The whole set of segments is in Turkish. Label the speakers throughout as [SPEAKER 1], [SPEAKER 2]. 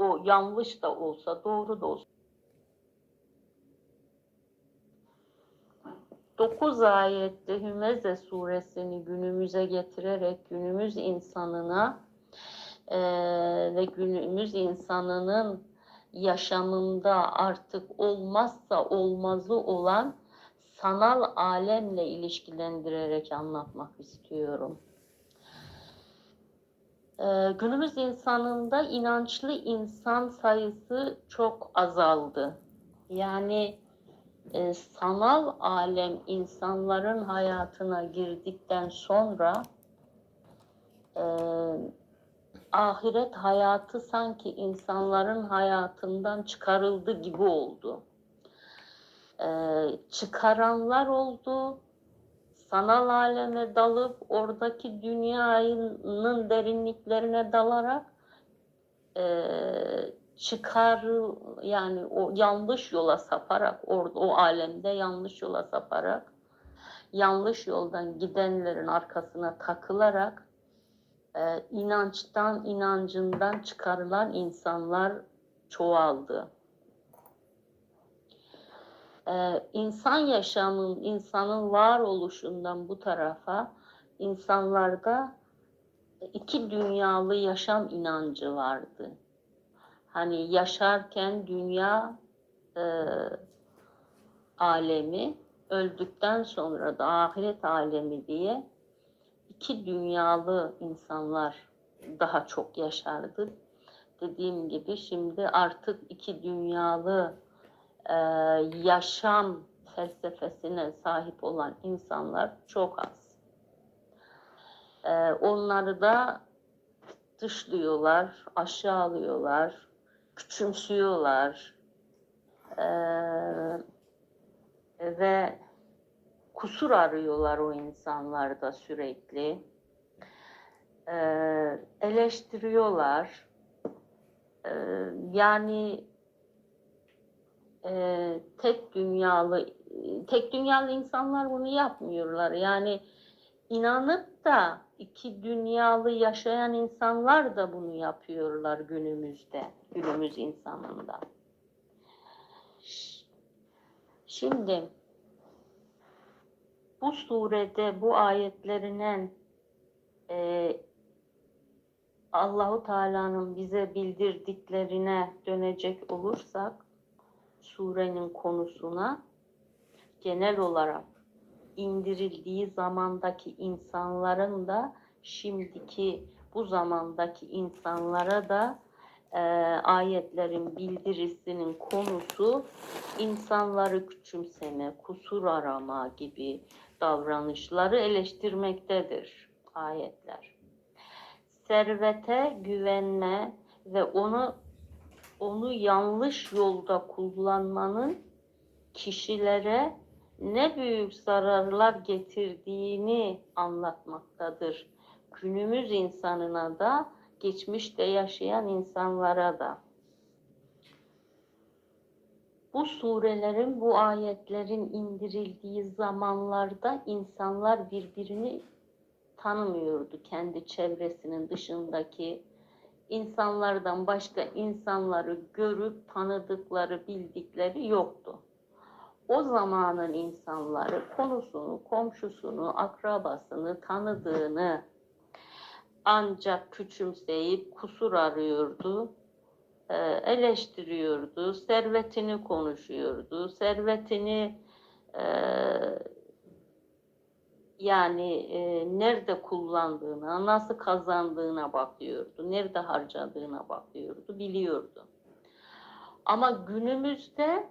[SPEAKER 1] o yanlış da olsa, doğru da olsa. 9 ayette Hümeze suresini günümüze getirerek günümüz insanına eee, ve günümüz insanının yaşamında artık olmazsa olmazı olan sanal alemle ilişkilendirerek anlatmak istiyorum. Eee, günümüz insanında inançlı insan sayısı çok azaldı. Yani e, sanal alem insanların hayatına girdikten sonra e, ahiret hayatı sanki insanların hayatından çıkarıldı gibi oldu. E, çıkaranlar oldu, sanal aleme dalıp oradaki dünyanın derinliklerine dalarak e, çıkar yani o yanlış yola saparak orada o alemde yanlış yola saparak yanlış yoldan gidenlerin arkasına takılarak e, inançtan inancından çıkarılan insanlar çoğaldı. E, insan yaşamın, insanın varoluşundan bu tarafa insanlarda iki dünyalı yaşam inancı vardı. Hani yaşarken dünya e, alemi, öldükten sonra da ahiret alemi diye iki dünyalı insanlar daha çok yaşardı. Dediğim gibi şimdi artık iki dünyalı e, yaşam felsefesine sahip olan insanlar çok az. E, onları da dışlıyorlar, aşağılıyorlar, küçümsüyorlar Ee, ve kusur arıyorlar o insanlarda sürekli. Eleştiriyorlar. Yani e, tek dünyalı tek dünyalı insanlar bunu yapmıyorlar. Yani inanıp da iki dünyalı yaşayan insanlar da bunu yapıyorlar günümüzde, günümüz insanında. Şimdi bu surede bu ayetlerinin e, Allahu Teala'nın bize bildirdiklerine dönecek olursak surenin konusuna genel olarak indirildiği zamandaki insanların da şimdiki bu zamandaki insanlara da e, ayetlerin bildirisinin konusu insanları küçümseme, kusur arama gibi davranışları eleştirmektedir ayetler. Servete güvenme ve onu onu yanlış yolda kullanmanın kişilere ne büyük zararlar getirdiğini anlatmaktadır. Günümüz insanına da, geçmişte yaşayan insanlara da. Bu surelerin, bu ayetlerin indirildiği zamanlarda insanlar birbirini tanımıyordu. Kendi çevresinin dışındaki insanlardan başka insanları görüp tanıdıkları, bildikleri yoktu. O zamanın insanları konusunu, komşusunu, akrabasını tanıdığını ancak küçümseyip kusur arıyordu, e, eleştiriyordu, servetini konuşuyordu, servetini e, yani e, nerede kullandığına, nasıl kazandığına bakıyordu, nerede harcadığına bakıyordu, biliyordu. Ama günümüzde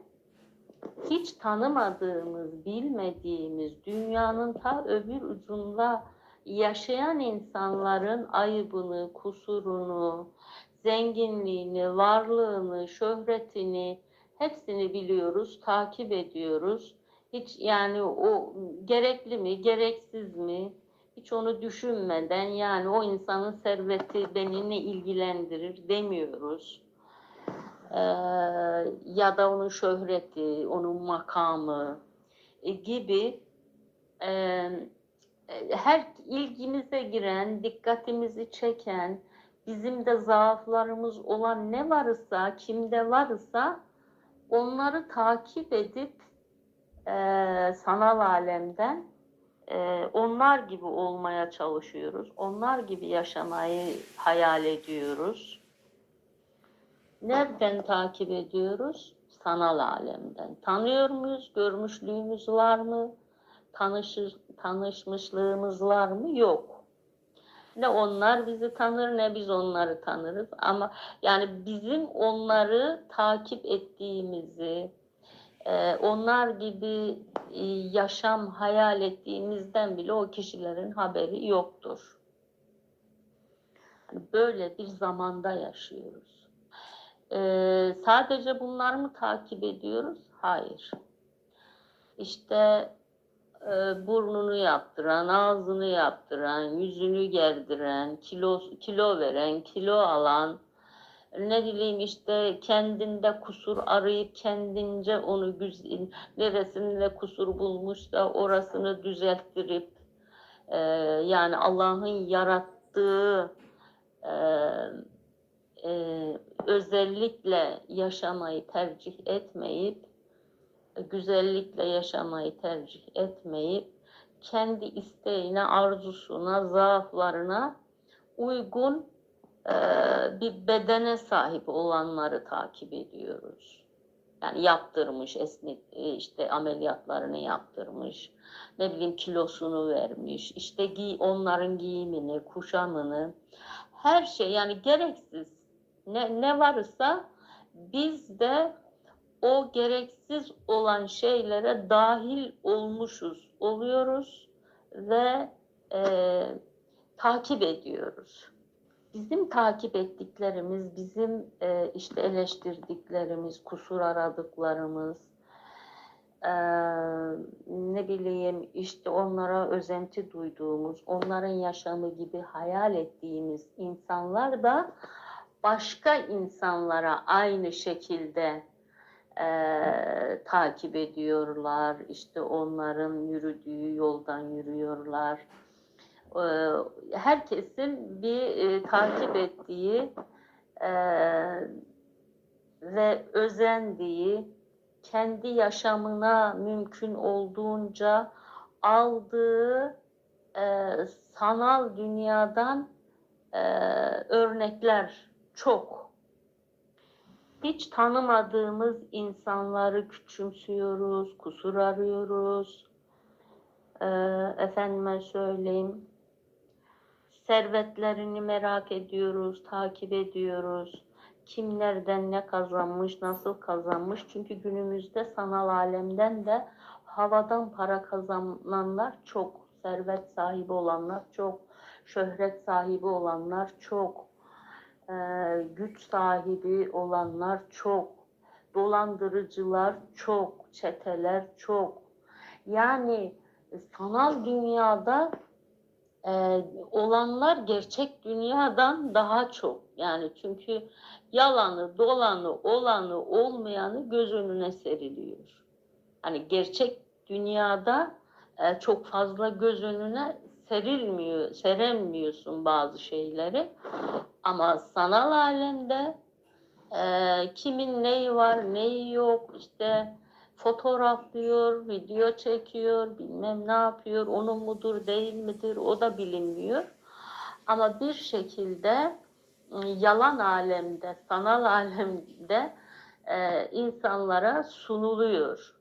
[SPEAKER 1] hiç tanımadığımız, bilmediğimiz dünyanın ta öbür ucunda yaşayan insanların ayıbını, kusurunu, zenginliğini, varlığını, şöhretini hepsini biliyoruz, takip ediyoruz. Hiç yani o gerekli mi, gereksiz mi? Hiç onu düşünmeden yani o insanın serveti beni ne ilgilendirir demiyoruz. Ee, ya da onun şöhreti, onun makamı e, gibi e, her ilgimize giren, dikkatimizi çeken bizim de zaaflarımız olan ne varsa, kimde varsa onları takip edip eee, sanal alemden eee, onlar gibi olmaya çalışıyoruz. Onlar gibi yaşamayı hayal ediyoruz. Nereden takip ediyoruz? Sanal alemden. Tanıyor muyuz? Görmüşlüğümüz var mı? Tanışır, tanışmışlığımız var mı? Yok. Ne onlar bizi tanır ne biz onları tanırız. Ama yani bizim onları takip ettiğimizi, e, onlar gibi e, yaşam hayal ettiğimizden bile o kişilerin haberi yoktur. Böyle bir zamanda yaşıyoruz. Ee, sadece bunları mı takip ediyoruz? Hayır. İşte e, burnunu yaptıran, ağzını yaptıran, yüzünü gerdiren, kilo kilo veren, kilo alan, ne bileyim işte kendinde kusur arayıp kendince onu güzel, neresinde kusur bulmuş da orasını düzelttirip e, yani Allah'ın yarattığı e, e, özellikle yaşamayı tercih etmeyip güzellikle yaşamayı tercih etmeyip kendi isteğine, arzusuna, zaaflarına uygun bir bedene sahip olanları takip ediyoruz. Yani yaptırmış, esnek, e, işte ameliyatlarını yaptırmış, ne bileyim kilosunu vermiş, işte giy, onların giyimini, kuşamını, her şey yani gereksiz ne, ne varsa biz de o gereksiz olan şeylere dahil olmuşuz, oluyoruz ve e, takip ediyoruz. Bizim takip ettiklerimiz, bizim e, işte eleştirdiklerimiz, kusur aradıklarımız, e, ne bileyim işte onlara özenti duyduğumuz, onların yaşamı gibi hayal ettiğimiz insanlar da başka insanlara aynı şekilde e, takip ediyorlar. İşte onların yürüdüğü yoldan yürüyorlar. E, herkesin bir e, takip ettiği e, ve özendiği, kendi yaşamına mümkün olduğunca aldığı e, sanal dünyadan e, örnekler çok. Hiç tanımadığımız insanları küçümsüyoruz, kusur arıyoruz. Ee, efendime söyleyeyim, servetlerini merak ediyoruz, takip ediyoruz. Kim nereden ne kazanmış, nasıl kazanmış? Çünkü günümüzde sanal alemden de havadan para kazananlar çok, servet sahibi olanlar çok, şöhret sahibi olanlar çok e, güç sahibi olanlar çok, dolandırıcılar çok, çeteler çok. Yani sanal dünyada e, olanlar gerçek dünyadan daha çok. Yani çünkü yalanı, dolanı, olanı, olmayanı göz önüne seriliyor. Hani gerçek dünyada e, çok fazla göz önüne serilmiyor, seremiyorsun bazı şeyleri. Ama sanal alemde e, kimin neyi var, neyi yok, işte fotoğraflıyor, video çekiyor, bilmem ne yapıyor, onun mudur, değil midir o da bilinmiyor. Ama bir şekilde ıı, yalan alemde, sanal alemde e, insanlara sunuluyor.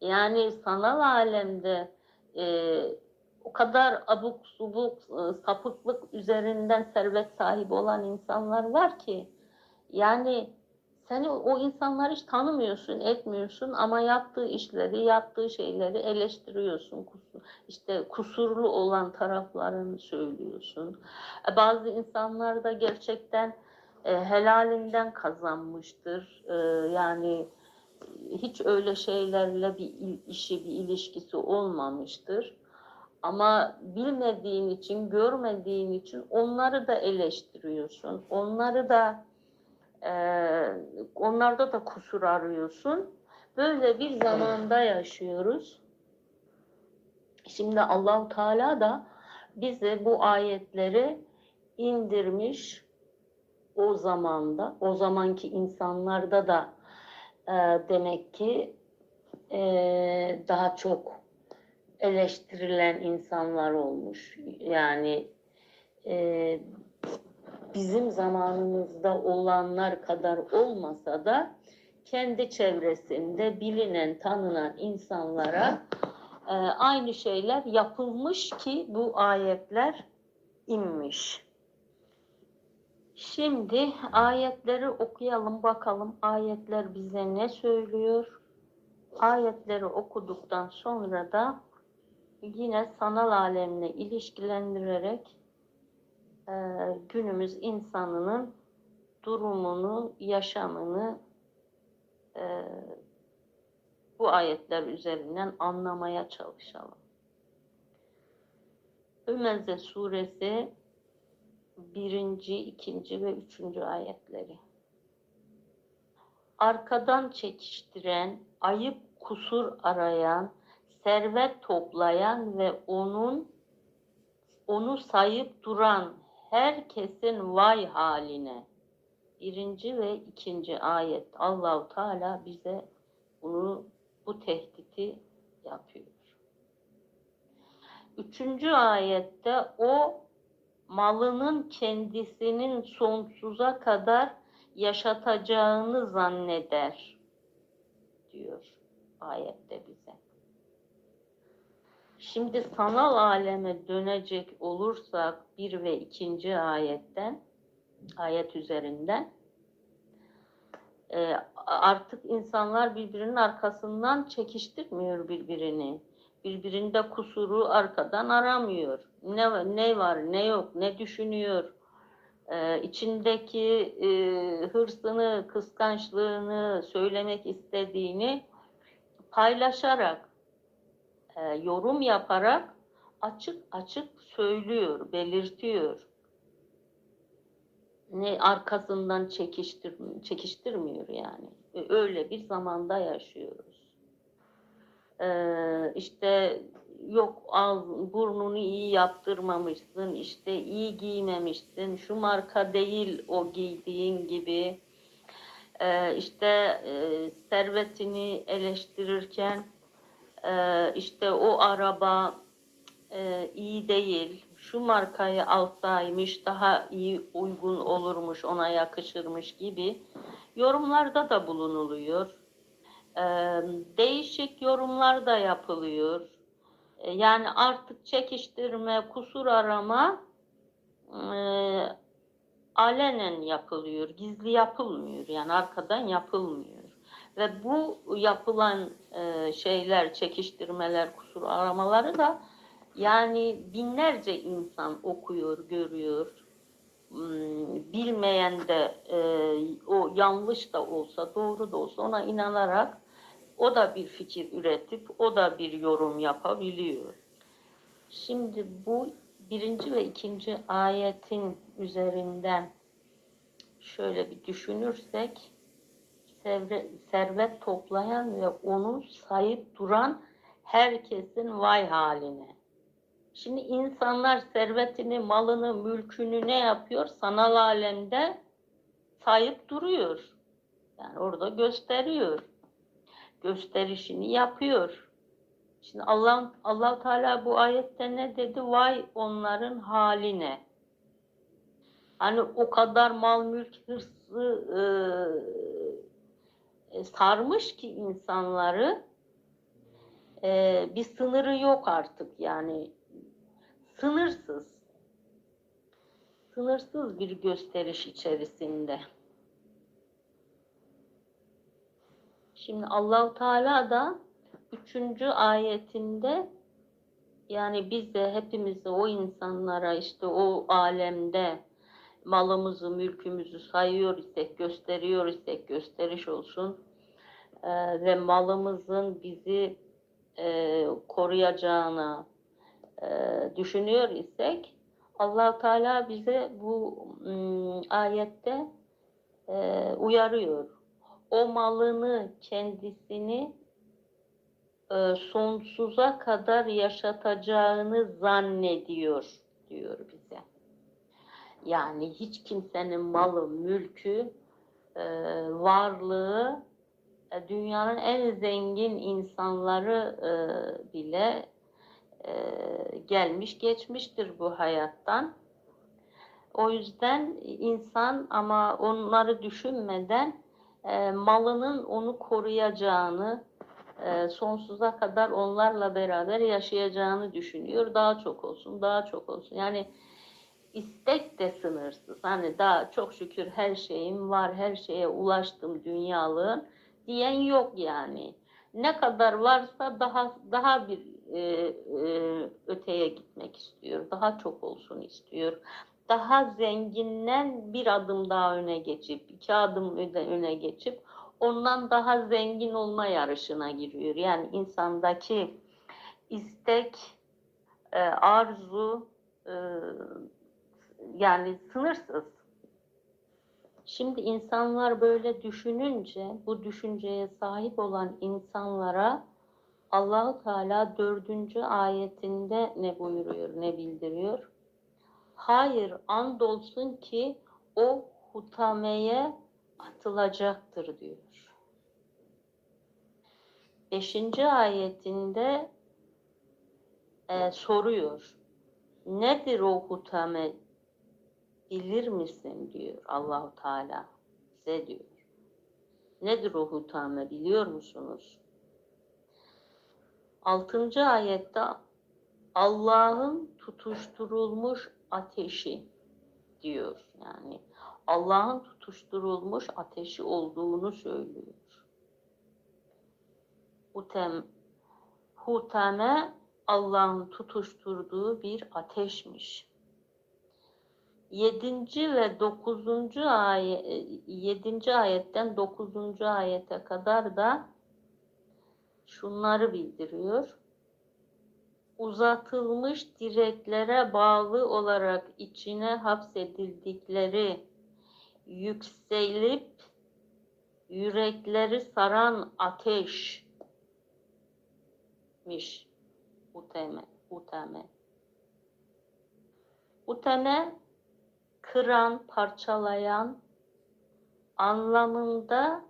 [SPEAKER 1] Yani sanal alemde e, o kadar abuk subuk e, sapıklık üzerinden servet sahibi olan insanlar var ki yani seni o insanları hiç tanımıyorsun, etmiyorsun ama yaptığı işleri, yaptığı şeyleri eleştiriyorsun. Kusur, işte kusurlu olan taraflarını söylüyorsun. E, bazı insanlar da gerçekten e, helalinden kazanmıştır. E, yani hiç öyle şeylerle bir işi, bir ilişkisi olmamıştır. Ama bilmediğin için, görmediğin için onları da eleştiriyorsun. Onları da e, onlarda da kusur arıyorsun. Böyle bir zamanda yaşıyoruz. Şimdi Allahu Teala da bize bu ayetleri indirmiş o zamanda, o zamanki insanlarda da e, demek ki e, daha çok eleştirilen insanlar olmuş. Yani e, bizim zamanımızda olanlar kadar olmasa da kendi çevresinde bilinen, tanınan insanlara e, aynı şeyler yapılmış ki bu ayetler inmiş. Şimdi ayetleri okuyalım bakalım ayetler bize ne söylüyor. Ayetleri okuduktan sonra da yine sanal alemle ilişkilendirerek e, günümüz insanının durumunu, yaşamını e, bu ayetler üzerinden anlamaya çalışalım. Ümeze suresi birinci, ikinci ve üçüncü ayetleri. Arkadan çekiştiren, ayıp kusur arayan, servet toplayan ve onun onu sayıp duran herkesin vay haline. Birinci ve ikinci ayet Allahu Teala bize bunu bu tehdidi yapıyor. Üçüncü ayette o malının kendisinin sonsuza kadar yaşatacağını zanneder diyor ayette bize. Şimdi sanal aleme dönecek olursak bir ve ikinci ayetten ayet üzerinden e, artık insanlar birbirinin arkasından çekiştirmiyor birbirini. Birbirinde kusuru arkadan aramıyor. Ne, ne var, ne yok, ne düşünüyor. E, içindeki e, hırsını, kıskançlığını, söylemek istediğini paylaşarak, e, yorum yaparak açık açık söylüyor, belirtiyor ne arkasından çekiştir, çekiştirmiyor yani. E, Öyle bir zamanda yaşıyoruz. Ee, işte yok ağız, burnunu iyi yaptırmamışsın, işte iyi giymemişsin, şu marka değil o giydiğin gibi. Ee, işte e, servetini eleştirirken e, işte o araba e, iyi değil, şu markayı alsaymış daha iyi uygun olurmuş, ona yakışırmış gibi yorumlarda da bulunuluyor. Ee, değişik yorumlar da yapılıyor. Ee, yani artık çekiştirme, kusur arama e, alenen yapılıyor, gizli yapılmıyor. Yani arkadan yapılmıyor. Ve bu yapılan e, şeyler, çekiştirmeler, kusur aramaları da yani binlerce insan okuyor, görüyor. Hmm, Bilmeyen de e, o yanlış da olsa, doğru da olsa ona inanarak o da bir fikir üretip o da bir yorum yapabiliyor. Şimdi bu birinci ve ikinci ayetin üzerinden şöyle bir düşünürsek servet toplayan ve onu sayıp duran herkesin vay haline. Şimdi insanlar servetini, malını, mülkünü ne yapıyor? Sanal alemde sayıp duruyor. Yani orada gösteriyor. Gösterişini yapıyor. Şimdi Allah Allah Teala bu ayette ne dedi? Vay onların haline. Hani o kadar mal mülk hırsı e, sarmış ki insanları e, bir sınırı yok artık yani sınırsız, sınırsız bir gösteriş içerisinde. Şimdi Allahu Teala da üçüncü ayetinde yani bize hepimize o insanlara işte o alemde malımızı, mülkümüzü sayıyor isek, gösteriyor isek gösteriş olsun. Ee, ve malımızın bizi e, koruyacağına, e, düşünüyor isek allah Teala bize bu ım, ayette e, uyarıyor. O malını kendisini e, sonsuza kadar yaşatacağını zannediyor diyor bize. Yani hiç kimsenin malı, mülkü, e, varlığı dünyanın en zengin insanları e, bile e, gelmiş geçmiştir bu hayattan. O yüzden insan ama onları düşünmeden e, malının onu koruyacağını, e, sonsuza kadar onlarla beraber yaşayacağını düşünüyor. Daha çok olsun, daha çok olsun. Yani istek de sınırsız. Hani daha çok şükür her şeyim var, her şeye ulaştım dünyalığın diyen yok yani. Ne kadar varsa daha daha bir e, e, öteye gitmek istiyor. Daha çok olsun istiyor. Daha zenginden bir adım daha öne geçip, iki adım öne geçip ondan daha zengin olma yarışına giriyor. Yani insandaki istek, e, arzu e, yani sınırsız. Şimdi insanlar böyle düşününce bu düşünceye sahip olan insanlara Allahu Teala dördüncü ayetinde ne buyuruyor, ne bildiriyor? Hayır, andolsun ki o hutameye atılacaktır diyor. Beşinci ayetinde e, soruyor. Nedir o hutame bilir misin diyor Allahu Teala size diyor. Nedir o hutame biliyor musunuz? Altıncı ayette Allah'ın tutuşturulmuş ateşi diyor. Yani Allah'ın tutuşturulmuş ateşi olduğunu söylüyor. Hutem, hutame Allah'ın tutuşturduğu bir ateşmiş. 7. ve 9. ayet 7. ayetten 9. ayete kadar da şunları bildiriyor. Uzatılmış direklere bağlı olarak içine hapsedildikleri yükselip yürekleri saran ateşmiş. Uteme, uteme. Uteme kıran, parçalayan anlamında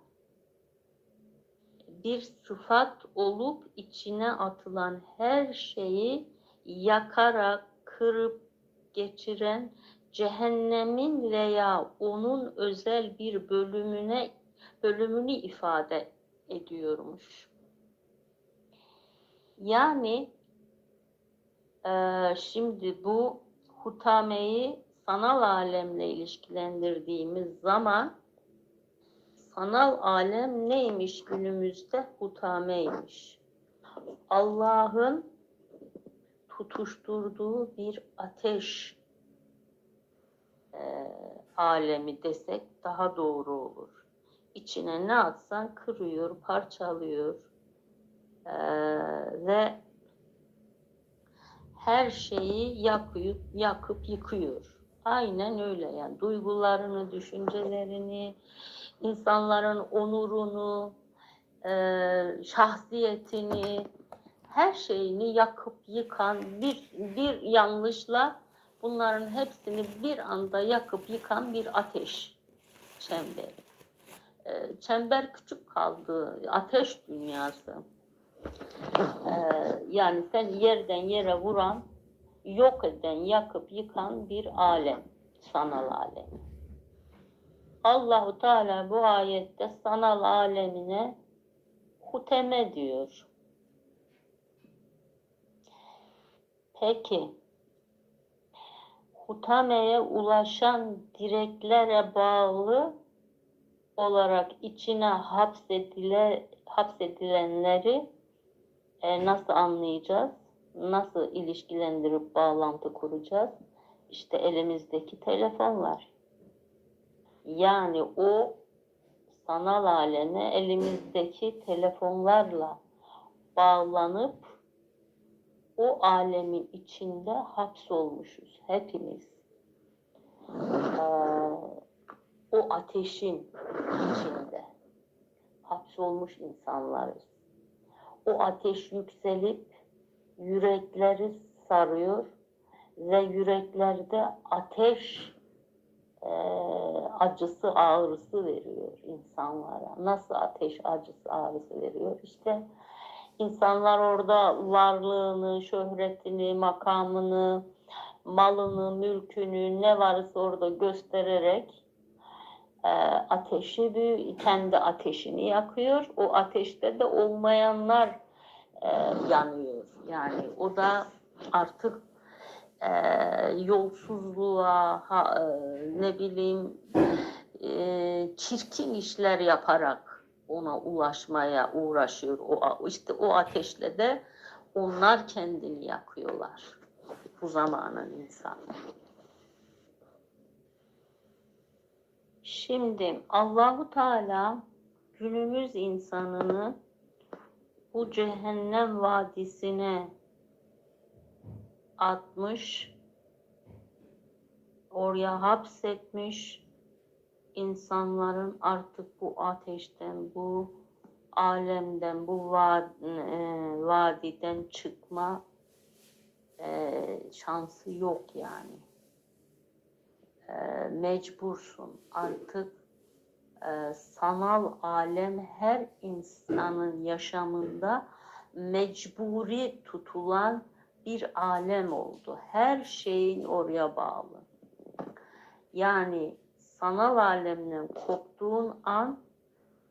[SPEAKER 1] bir sıfat olup içine atılan her şeyi yakarak, kırıp geçiren cehennemin veya onun özel bir bölümüne bölümünü ifade ediyormuş. Yani e, şimdi bu hutameyi sanal alemle ilişkilendirdiğimiz zaman sanal alem neymiş günümüzde? Hutameymiş. Allah'ın tutuşturduğu bir ateş e, alemi desek daha doğru olur. İçine ne atsan kırıyor, parçalıyor e, ve her şeyi yakıp, yakıp yıkıyor. Aynen öyle yani duygularını, düşüncelerini, insanların onurunu, e, şahsiyetini, her şeyini yakıp yıkan bir bir yanlışla bunların hepsini bir anda yakıp yıkan bir ateş çemberi. E, çember küçük kaldı, ateş dünyası. E, yani sen yerden yere vuran yok eden, yakıp yıkan bir alem, sanal alem. Allahu Teala bu ayette sanal alemine huteme diyor. Peki, hutameye ulaşan direklere bağlı olarak içine hapsedile, hapsedilenleri e, nasıl anlayacağız? Nasıl ilişkilendirip bağlantı kuracağız? İşte elimizdeki telefonlar. Yani o sanal aleme elimizdeki telefonlarla bağlanıp o alemin içinde hapsolmuşuz hepimiz. Ee, o ateşin içinde hapsolmuş insanlarız. O ateş yükselip yürekleri sarıyor ve yüreklerde ateş e, acısı, ağrısı veriyor insanlara. Nasıl ateş acısı, ağrısı veriyor? İşte insanlar orada varlığını, şöhretini, makamını, malını, mülkünü ne varsa orada göstererek e, ateşi bir kendi ateşini yakıyor. O ateşte de olmayanlar e, yanıyor. Yani o da artık e, yolsuzluğa, ha, e, ne bileyim e, çirkin işler yaparak ona ulaşmaya uğraşıyor. O işte o ateşle de onlar kendini yakıyorlar. Bu zamanın insanları. Şimdi Allahu Teala günümüz insanını bu cehennem vadisine atmış, oraya hapsetmiş, insanların artık bu ateşten, bu alemden, bu va- e, vadiden çıkma e, şansı yok yani. E, mecbursun artık e, sanal alem her insanın yaşamında mecburi tutulan bir alem oldu. Her şeyin oraya bağlı. Yani sanal alemden koptuğun an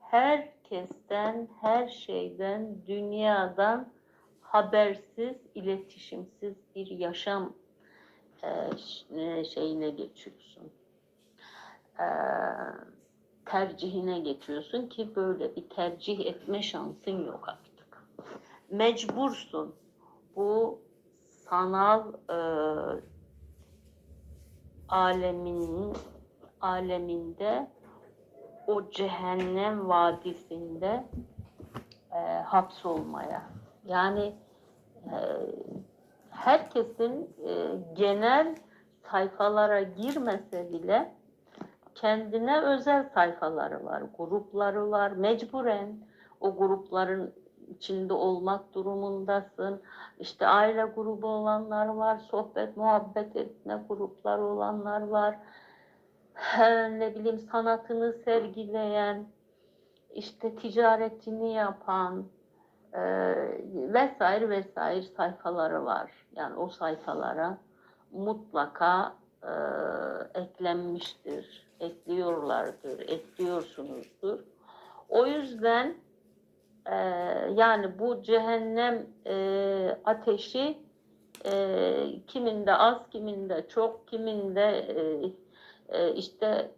[SPEAKER 1] herkesten, her şeyden, dünyadan habersiz, iletişimsiz bir yaşam e, e, şeyine geçiyorsun. E, tercihine geçiyorsun ki böyle bir tercih etme şansın yok artık. Mecbursun. Bu sanal e, aleminin aleminde o cehennem vadisinde e, hapsolmaya. Yani e, herkesin e, genel sayfalara girmese bile kendine özel sayfaları var, grupları var. Mecburen o grupların içinde olmak durumundasın. İşte aile grubu olanlar var, sohbet, muhabbet etme grupları olanlar var. Ne bileyim sanatını sergileyen, işte ticaretini yapan e, vesaire vesaire sayfaları var. Yani o sayfalara mutlaka e, eklenmiştir, ekliyorlardır, ekliyorsunuzdur. O yüzden e, yani bu cehennem e, ateşi e, kiminde az, kiminde çok, kiminde e, e, işte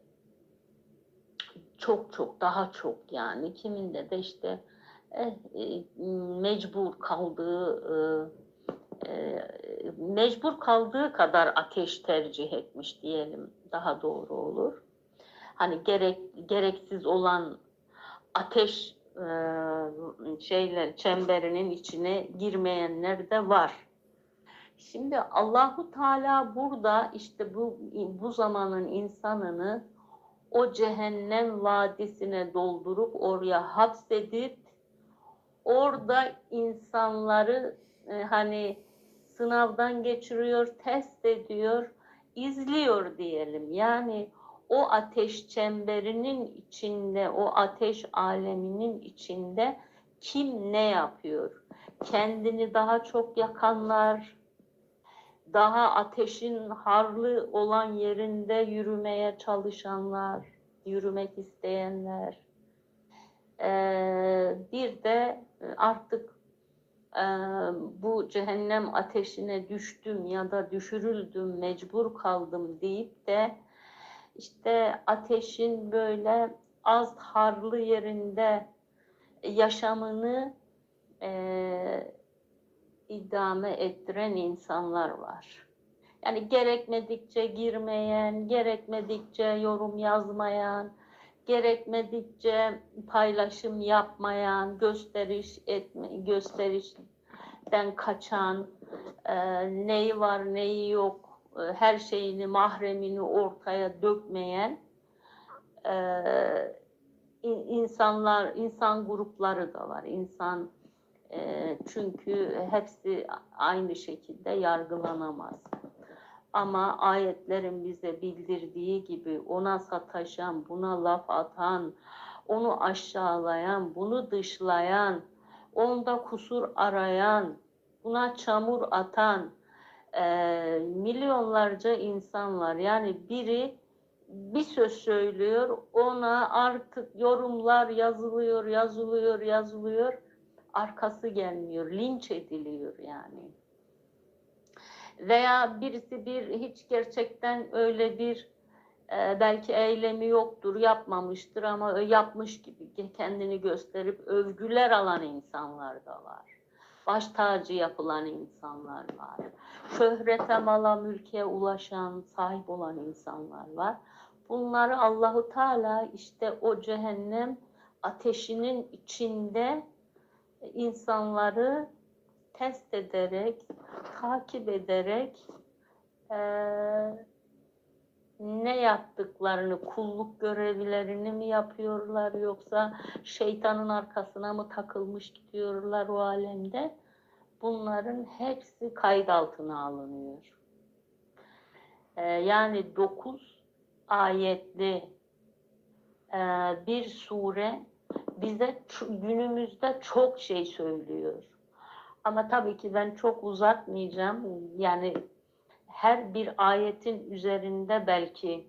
[SPEAKER 1] çok çok daha çok yani kiminde de işte eh, e, mecbur kaldığı e, e, mecbur kaldığı kadar ateş tercih etmiş diyelim daha doğru olur. Hani gerek gereksiz olan ateş e, şeyler çemberinin içine girmeyenler de var. Şimdi Allahu Teala burada işte bu bu zamanın insanını o cehennem vadisine doldurup oraya hapsedip orada insanları e, hani sınavdan geçiriyor, test ediyor, izliyor diyelim. Yani o ateş çemberinin içinde, o ateş aleminin içinde kim ne yapıyor? Kendini daha çok yakanlar, daha ateşin harlı olan yerinde yürümeye çalışanlar, yürümek isteyenler. Ee, bir de artık e, bu cehennem ateşine düştüm ya da düşürüldüm, mecbur kaldım deyip de işte ateşin böyle az harlı yerinde yaşamını e, idame ettiren insanlar var. Yani gerekmedikçe girmeyen, gerekmedikçe yorum yazmayan, gerekmedikçe paylaşım yapmayan, gösteriş etme, gösterişten kaçan, e, neyi var neyi yok, her şeyini mahremini ortaya dökmeyen e, in- insanlar, insan grupları da var. İnsan e, çünkü hepsi aynı şekilde yargılanamaz. Ama ayetlerin bize bildirdiği gibi ona sataşan, buna laf atan, onu aşağılayan, bunu dışlayan, onda kusur arayan, buna çamur atan eee, milyonlarca insan var. Yani biri bir söz söylüyor, ona artık yorumlar yazılıyor, yazılıyor, yazılıyor. Arkası gelmiyor, linç ediliyor yani. Veya birisi bir hiç gerçekten öyle bir e, belki eylemi yoktur, yapmamıştır ama yapmış gibi kendini gösterip övgüler alan insanlar da var. Baş tacı yapılan insanlar var. Şöhrete, mala, mülke ulaşan, sahip olan insanlar var. Bunları Allahu Teala işte o cehennem ateşinin içinde insanları test ederek, takip ederek eee, ne yaptıklarını, kulluk görevlerini mi yapıyorlar yoksa şeytanın arkasına mı takılmış gidiyorlar o alemde? Bunların hepsi kayıt altına alınıyor. Eee, yani dokuz ayetli eee, bir sure bize günümüzde çok şey söylüyor. Ama tabii ki ben çok uzatmayacağım. Yani her bir ayetin üzerinde belki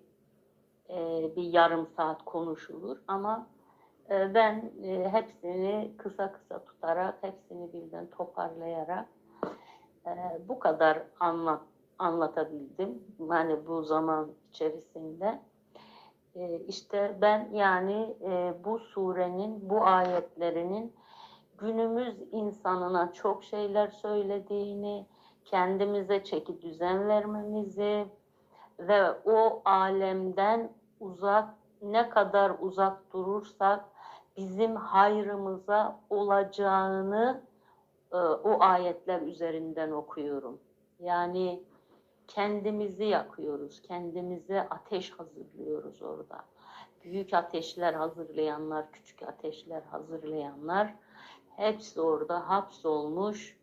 [SPEAKER 1] e, bir yarım saat konuşulur ama e, ben e, hepsini kısa kısa tutarak, hepsini birden toparlayarak e, bu kadar anlat, anlatabildim. Yani bu zaman içerisinde. E, işte ben yani e, bu surenin, bu ayetlerinin günümüz insanına çok şeyler söylediğini, kendimize çeki düzen vermemizi ve o alemden uzak ne kadar uzak durursak bizim hayrımıza olacağını e, o ayetler üzerinden okuyorum. Yani kendimizi yakıyoruz, kendimize ateş hazırlıyoruz orada. Büyük ateşler hazırlayanlar, küçük ateşler hazırlayanlar hepsi orada hapsolmuş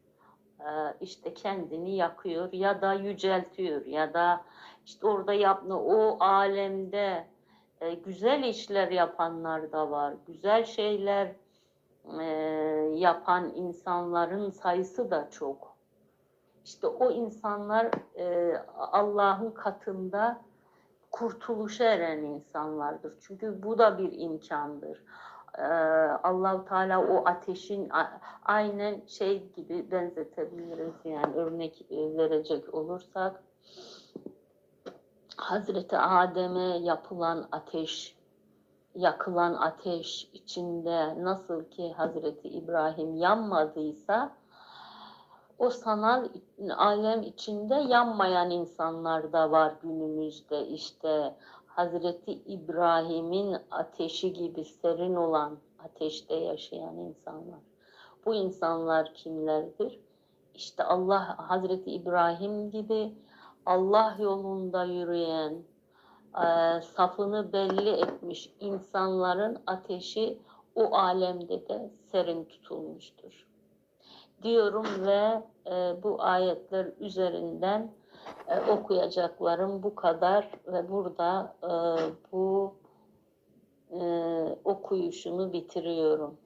[SPEAKER 1] işte kendini yakıyor ya da yüceltiyor ya da işte orada yapma o alemde e, güzel işler yapanlar da var. Güzel şeyler e, yapan insanların sayısı da çok. İşte o insanlar e, Allah'ın katında kurtuluşa eren insanlardır. Çünkü bu da bir imkandır. Allahu Teala o ateşin aynen şey gibi benzetebiliriz. Yani örnek e, verecek olursak Hazreti Adem'e yapılan ateş yakılan ateş içinde nasıl ki Hazreti İbrahim yanmadıysa o sanal alem içinde yanmayan insanlar da var günümüzde. İşte Hazreti İbrahim'in ateşi gibi serin olan ateşte yaşayan insanlar. Bu insanlar kimlerdir? İşte Allah Hazreti İbrahim gibi Allah yolunda yürüyen, eee, safını belli etmiş insanların ateşi o alemde de serin tutulmuştur. Diyorum ve e, bu ayetler üzerinden e, okuyacaklarım bu kadar ve burada e, bu e, okuyuşumu bitiriyorum.